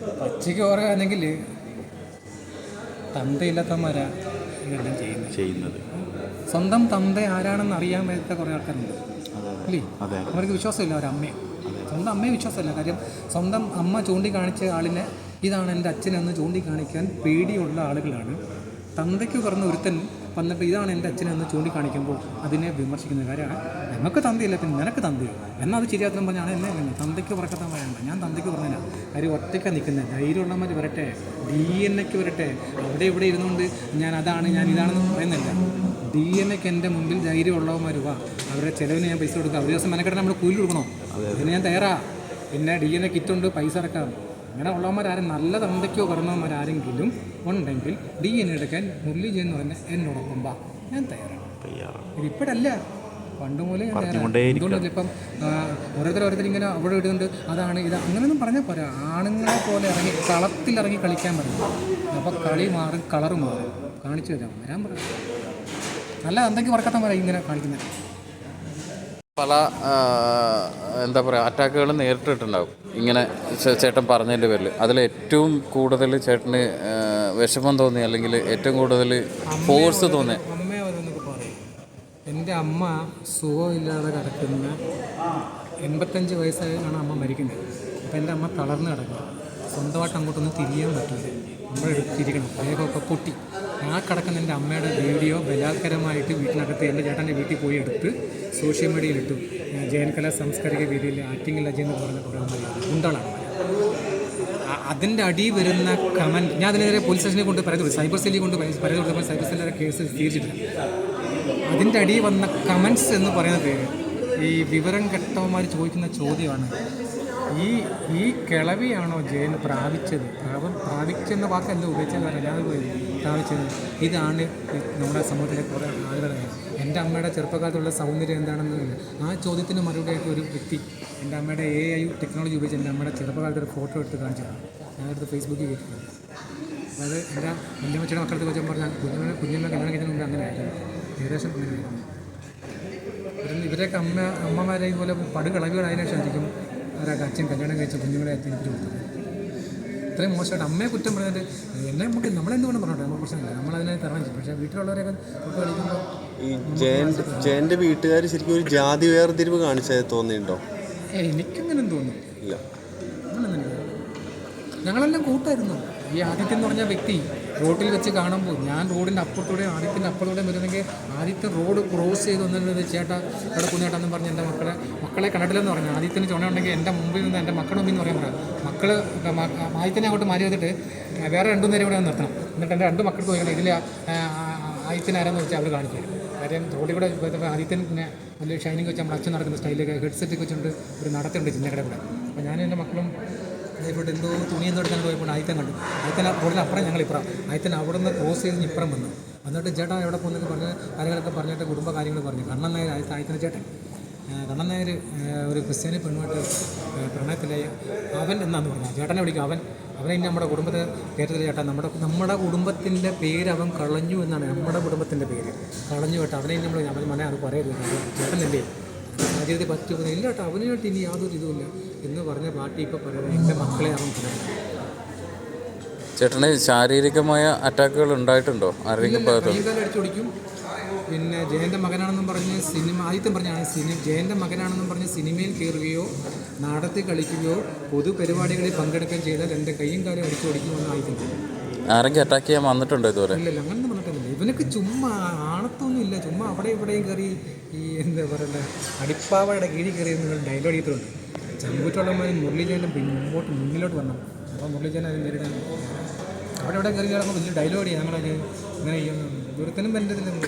പച്ചയ്ക്ക് ഓർക്കാണെങ്കിൽ തന്തയില്ലാത്തമാരാ ഇതെല്ലാം ചെയ്യുന്നത്. ചെയ്യുന്നത്. സ്വന്തം തന്ത ആരാണെന്ന് അറിയാൻ പറ്റാത്ത കുറേ ആൾക്കാരുണ്ട്. അല്ലേ? അവർക്ക് വിശ്വാസമില്ല അവരമ്മയെ സ്വന്തം അമ്മയെ വിശ്വാസമില്ല. കാര്യം സ്വന്തം അമ്മ ചൂണ്ടിക്കാണിച്ച ആളിനെ ഇതാണ് എന്റെ അച്ഛനെന്ന് ചൂണ്ടിക്കാണിക്കാൻ പേടിയുള്ള ആളുകളാണ്. തന്തയ്ക്ക് പറഞ്ഞ ഒരുത്തൻ വന്നിട്ട് ഇതാണ് എന്റെ അച്ഛനെന്ന് ചൂണ്ടിക്കാണിക്കുമ്പോൾ അതിനെ വിമർശിക്കുന്ന കാര്യമാണ്. ഞങ്ങൾക്ക് തന്തയില്ല പിന്നെ നിനക്ക് തന്തയോ എന്നാൽ അത് ശരിയാക്കാൻ പറഞ്ഞാണ് എന്നെ വേണം തന്തയ്ക്ക് പറക്കത്താൻ വേണ്ട. ഞാൻ തന്തയ്ക്ക് പറഞ്ഞില്ല കാര്യം ഒറ്റയ്ക്കാണ് നിൽക്കുന്നത് ധൈര്യമുള്ളവന്മാർ വരട്ടെ. ഡി എൻ എക്ക് വരട്ടെ. അവിടെ ഇവിടെ ഇരുന്നുകൊണ്ട് ഞാൻ അതാണ് ഞാൻ ഇതാണെന്ന് പറയുന്നില്ല. ഡി എൻ എക്ക് എന്റെ മുമ്പിൽ ധൈര്യമുള്ളവന്മാർ വാ. അവരുടെ ചിലവിന് ഞാൻ പൈസ കൊടുക്കുക ഒരു ദിവസം മെനക്കെട്ട് നമ്മൾ കൂലി കൊടുക്കണോ? അതിന് ഞാൻ തയ്യാറാ. പിന്നെ ഡി എൻ എ കിറ്റുണ്ട് പൈസ അടക്കാം. അങ്ങനെ ഉള്ളവന്മാരും നല്ല തന്തയ്ക്കോ പറഞ്ഞവന്മാരാരെങ്കിലും ഉണ്ടെങ്കിൽ ഡി എൻ എടുക്കാൻ മുരളി ജയൻ എന്ന് പറഞ്ഞ എന്നോടൊപ്പം വാ. ഞാൻ തയ്യാറാണ്. ഇതിപ്പോഴല്ല പണ്ട് മുതലേ ഞാൻ തയ്യാറാണ്. എന്തുകൊണ്ടല്ല ഇപ്പം ഓരോരുത്തർ ഓരോരുത്തർ ഇങ്ങനെ അവിടെ ഇടുന്നുണ്ട്. അതാണ് ഇത്. അങ്ങനെയൊന്നും പറഞ്ഞാൽ പോരാ. ആണുങ്ങളെ പോലെ ഇറങ്ങി കളത്തിൽ ഇറങ്ങി കളിക്കാൻ പറയും. അപ്പോൾ കളി മാറും കളറ് മാറും. കാണിച്ചു തരാം. വരാൻ പറയാം നല്ല എന്തെങ്കിലും വർക്കത്താൻ പറയാം ഇങ്ങനെ കാണിക്കുന്നത്. പല എന്താ പറയുക അറ്റാക്കുകൾ നേരിട്ടിട്ടുണ്ടാവും. ഇങ്ങനെ ചേട്ടൻ പറഞ്ഞതിന്റെ പേരിൽ അതിൽ ഏറ്റവും കൂടുതൽ ചേട്ടന് വിഷമം തോന്നി അല്ലെങ്കിൽ ഏറ്റവും കൂടുതൽ ഫോഴ്സ് തോന്നി എന്റെ അമ്മ സുഖമില്ലാതെ കിടക്കുന്ന എൺപത്തഞ്ച് വയസ്സായാണ് അമ്മ മരിക്കുന്നത്. അപ്പം എന്റെ അമ്മ തളർന്ന് കിടക്കുക സ്വന്തമായിട്ട് അങ്ങോട്ടൊന്നും തിരിയാൻ പറ്റില്ല. നമ്മൾ തിരിക്കണം വേഗമൊക്കെ പൊട്ടി. ആ കിടക്കുന്ന എന്റെ അമ്മയുടെ വീഡിയോ ബലാത്കരമായിട്ട് വീട്ടിനകത്ത് എന്റെ ചേട്ടന്റെ വീട്ടിൽ പോയി എടുത്ത് സോഷ്യൽ മീഡിയയിലിട്ടു ജയൻകല സാംസ്കാരിക വേദിയിൽ ആക്ടിംഗ് ലജ എന്ന് പറഞ്ഞ പ്രോഗ്രാം ഗുണ്ടകളാണ്. അ- അതിന്റെ അടി വരുന്ന കമന്റ് ഞാൻ അതിനെതിരെ പോലീസ് സ്റ്റേഷനിൽ കൊണ്ട് പറയുന്നത് സൈബർ സെല്ലിൽ കൊണ്ട് പരാതി കൊടുത്തപ്പോൾ സൈബർ സെല്ലിന്റെ കേസ് സ്വീകരിച്ചിട്ടില്ല അതിന്റെ അടി വന്ന കമൻസ് എന്ന് പറയുന്നത് ഈ വിവരം കെട്ടവന്മാർ ചോദിക്കുന്ന ചോദ്യമാണ്. ഈ ഈ കിളവിയാണോ ജയൻ പ്രാപിച്ചത്? പ്രാപ- പ്രാപിച്ചെന്ന വാക്കല്ല ഉപയോഗിച്ചത് അല്ലാതെ പ്രാപിച്ചത്. ഇതാണ് നമ്മുടെ സമൂഹത്തിലെ കുറേ ആളുകൾ എന്റെ അമ്മയുടെ ചെറുപ്പകാലത്തുള്ള സൗന്ദര്യം എന്താണെന്ന് ആ ചോദ്യത്തിന് മറുപടിയായിട്ട് ഒരു വ്യക്തി എന്റെ അമ്മയുടെ എ ഐ ടെക്നോളജി ഉപയോഗിച്ച് എന്റെ അമ്മയുടെ ചെറുപ്പകാലത്ത് ഒരു ഫോട്ടോ എടുത്ത് കാണിച്ചതാണ് ഞാനെടുത്ത് ഫേസ്ബുക്കിൽ കേട്ടിട്ടുണ്ട് അതായത് എന്റെ കുഞ്ഞമ്മച്ചയുടെ മക്കളടുത്ത് വെച്ചാൽ പറഞ്ഞാൽ കുഞ്ഞമ്മ കുഞ്ഞമ്മ കല്യാണം കഴിഞ്ഞ മുമ്പ് അങ്ങനെ ആയിരുന്നു. ഏകദേശം അങ്ങനെ ഇവരെയൊക്കെ അമ്മ അമ്മമാരെ ഇതുപോലെ പടുകളവികളായതിനു ശേഷമായിരിക്കും അവരൊക്കെ അച്ഛൻ കല്യാണം കഴിച്ച കുഞ്ഞുങ്ങളെ എനിക്ക് കൊടുത്തത് ഇത്രയും മോശമായിട്ട് അമ്മയെ കുറ്റം പറഞ്ഞിട്ട് എന്നെ നമുക്ക് നമ്മളെന്തുകൊണ്ട് പറഞ്ഞോട്ടെ? നമുക്ക് പ്രശ്നമില്ല. നമ്മളതിനെ തരണം. ചെയ്യും പക്ഷേ വീട്ടിലുള്ളവരൊക്കെ കളിക്കുമ്പോൾ ഈ ജയന്റെ വീട്ടുകാർ ശരിക്കും ഒരു ജാതി വേർതിരിവ് കാണിച്ചത് തോന്നിയിട്ടുണ്ടോ? ഏ എനിക്കങ്ങനെ അങ്ങനെയൊന്നും ഇല്ല. ഞങ്ങളെല്ലാം കൂട്ടായിരുന്നു. ഈ ആദിത്യം എന്ന് പറഞ്ഞ വ്യക്തി റോഡിൽ വെച്ച് കാണുമ്പോൾ ഞാൻ റോഡിന്റെ അപ്പുറത്തൂടെ ആദ്യത്തിന്റെ അപ്പുറത്തൂടെ വരുന്നെങ്കിൽ ആദ്യത്തെ റോഡ് ക്രോസ് ചെയ്ത് വന്നിട്ട് ചേട്ടാ ഇവിടെ കുഞ്ഞേട്ടാന്ന് പറഞ്ഞ് എന്റെ മക്കളെ മക്കളെ കണ്ടിട്ടില്ലെന്ന് പറഞ്ഞു. ആദ്യത്തിന് ചുണ ഉണ്ടെങ്കിൽ എന്റെ മുമ്പിൽ നിന്ന് എന്റെ മക്കളുടെ മുമ്പിൽ എന്ന് പറയാൻ പറയാം മക്കൾ ആദ്യത്തിനെ അങ്ങോട്ട് മാറി വന്നിട്ട് വേറെ രണ്ടു നേരം ഇവിടെ നിർത്തണം. എന്നിട്ട് എന്റെ രണ്ട് മക്കൾക്ക് ചോദിക്കണം ഇതിൽ ആദിത്യൻ ആരാന്ന് വെച്ചാൽ അവർ കാണിച്ചു കാര്യം റോഡിൽ കൂടെ ആദ്യത്തിന് പിന്നെ വലിയ ഷൈനിങ് വെച്ച് നമ്മൾ അച്ഛൻ നടക്കുന്ന സ്റ്റൈലൊക്കെ ഹെഡ്സെറ്റ് വെച്ചുകൊണ്ട് ഒരു നടത്തുണ്ട് ചിന്നക്കട കൂടെ. അപ്പോൾ ഞാനും എന്റെ മക്കളും ഇവിടെ എന്തോ തുണി എന്തോ എടുക്കാൻ പോയപ്പോൾ ആയത്തൻ കണ്ടു. ആയത്തൻ റോഡിന് അപ്പുറം ഞങ്ങൾ ഇപ്പുറം. ആയത്തൻ അവിടെ നിന്ന് ക്രോസ് ചെയ്ത് ഇപ്പുറം വന്നു. എന്നിട്ട് ചേട്ടാ എവിടെ പോകുന്നൊക്കെ പറഞ്ഞ് കാര്യങ്ങളൊക്കെ പറഞ്ഞിട്ട് കുടുംബ കാര്യങ്ങൾ പറഞ്ഞു. കണ്ണൻ നായർ ആയിത്ത ആയിത്തന ചേട്ടൻ. കണ്ണൻ നായർ ഒരു ക്രിസ്ത്യാനി പെണ്ണുമായിട്ട് പ്രണയത്തിലായി. അവൻ എന്നാന്ന് പറഞ്ഞു. ചേട്ടനെ വിളിക്കും. അവൻ അവനെ ഇനി നമ്മുടെ കുടുംബത്തെ കയറ്റത്തില്ല ചേട്ടാ. നമ്മുടെ നമ്മുടെ കുടുംബത്തിന്റെ പേര് അവൻ കളഞ്ഞു എന്നാണ്. നമ്മുടെ കുടുംബത്തിന്റെ പേര്. കളഞ്ഞു കേട്ടോ. അവനെ നമ്മൾ അവൻ മനെ അത് പറയരുത്. ചേട്ടനല്ലേ? സാഹചര്യത്തിൽ പറ്റുമെന്ന് ഇല്ല കേട്ടോ അവനായിട്ട് ഇനി യാതൊരു ഇതുമില്ല എന്ന് പറഞ്ഞ പാർട്ടി ഇപ്പോൾ പറയുന്നത് എന്റെ മക്കളെ അവൻ പറയുന്നത് ചേട്ടന് ശാരീരികമായ അറ്റാക്കുകൾ ഉണ്ടായിട്ടുണ്ടോ? ആരെങ്കിലും ഭാഗത്ത്? പിന്നെ ജയന്റെ മകനാണെന്നും പറഞ്ഞ് സിനിമ ആദ്യത്തെ പറഞ്ഞാണ് സിനിമ ജയന്റെ മകനാണെന്നും പറഞ്ഞ് സിനിമയിൽ കയറുകയോ നാടത്തിൽ കളിക്കുകയോ പൊതുപരിപാടികളിൽ പങ്കെടുക്കുകയും ചെയ്താൽ എന്റെ കൈയും കാലും അടിച്ചൊടിക്കുമെന്ന് ആദ്യം ആരെങ്കിലും അറ്റാക്ക് ചെയ്യാൻ വന്നിട്ടുണ്ടോ ഇതുവരെ? ഇല്ലല്ല അങ്ങനെ ഇവനൊക്കെ ചുമ്മാ ആണത്തൊന്നും ഇല്ല. ചുമ്മാ അവിടെ ഇവിടെയും കയറി ഈ എന്താ പറയണ്ട അടിപ്പാവയുടെ കീഴിൽ കയറി ഡയലോഗ് ചെയ്തിട്ടുണ്ട് ചങ്കുറ്റുള്ളമാർ പിന്നെ മുമ്പോട്ട് മുന്നിലോട്ട് വന്നു അപ്പോൾ മുരളീജേനെ അതിന് നേരിടാൻ അവിടെ ഇവിടെ കയറി കിടക്കുമ്പോൾ വലിയ ഡയലോഗ് ചെയ്യാം ഞങ്ങളത് ഇങ്ങനെ ദൂരത്തിനും ബന്ധത്തിലും